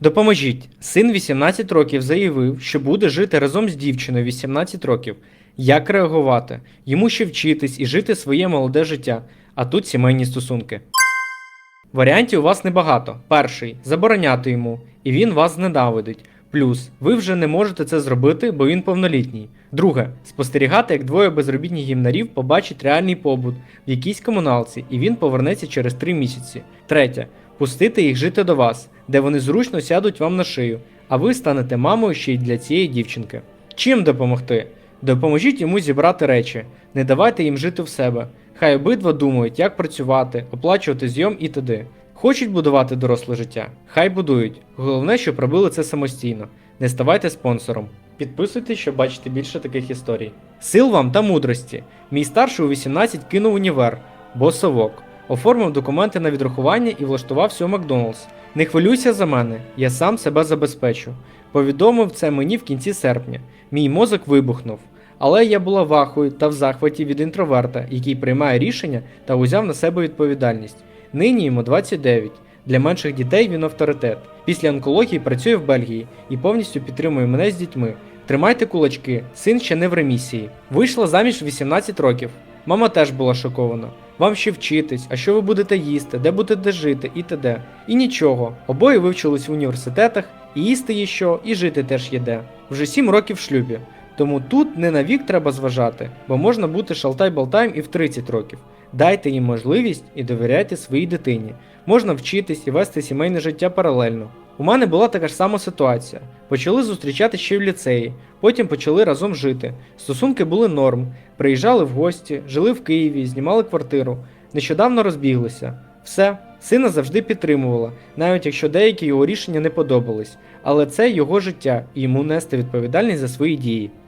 Допоможіть. Син 18 років заявив, що буде жити разом з дівчиною 18 років. Як реагувати? Йому ще вчитись і жити своє молоде життя, а тут сімейні стосунки. Варіантів у вас небагато. Перший забороняти йому, і він вас зненавидить. Плюс ви вже не можете це зробити, бо він повнолітній. Друге спостерігати, як двоє безробітних гімнарів побачать реальний побут в якійсь комуналці, і він повернеться через три місяці. Третє пустити їх жити до вас, де вони зручно сядуть вам на шию, а ви станете мамою ще й для цієї дівчинки. Чим допомогти? Допоможіть йому зібрати речі, не давайте їм жити в себе. Хай обидва думають, як працювати, оплачувати зйом і т.д. Хочуть будувати доросле життя? Хай будують. Головне, щоб робили це самостійно. Не ставайте спонсором. Підписуйтесь, щоб бачити більше таких історій. Сил вам та мудрості. Мій старший у 18 кинув універ, бо совок. Оформив документи на відрахування і влаштувався у Макдоналдс. Не хвилюйся за мене, я сам себе забезпечу. Повідомив це мені в кінці серпня. Мій мозок вибухнув. Але я була вахою та в захваті від інтроверта, який приймає рішення та узяв на себе відповідальність. Нині йому 29. Для менших дітей він авторитет. Після онкології працює в Бельгії і повністю підтримує мене з дітьми. Тримайте кулачки, син ще не в ремісії. Вийшла заміж 18 років. Мама теж була шокована. Вам ще вчитись, а що ви будете їсти, де будете жити і т.д. І нічого. Обоє вивчились в університетах, і їсти є що, і жити теж є де. Вже 7 років в шлюбі. Тому тут не на вік треба зважати, бо можна бути шалтай-болтаєм і в 30 років. Дайте їм можливість і довіряйте своїй дитині. Можна вчитись і вести сімейне життя паралельно. У мене була така ж сама ситуація. Почали зустрічати ще в ліцеї, потім почали разом жити. Стосунки були норм, приїжджали в гості, жили в Києві, знімали квартиру. Нещодавно розбіглися. Все, сина завжди підтримувала, навіть якщо деякі його рішення не подобались. Але це його життя, і йому нести відповідальність за свої дії.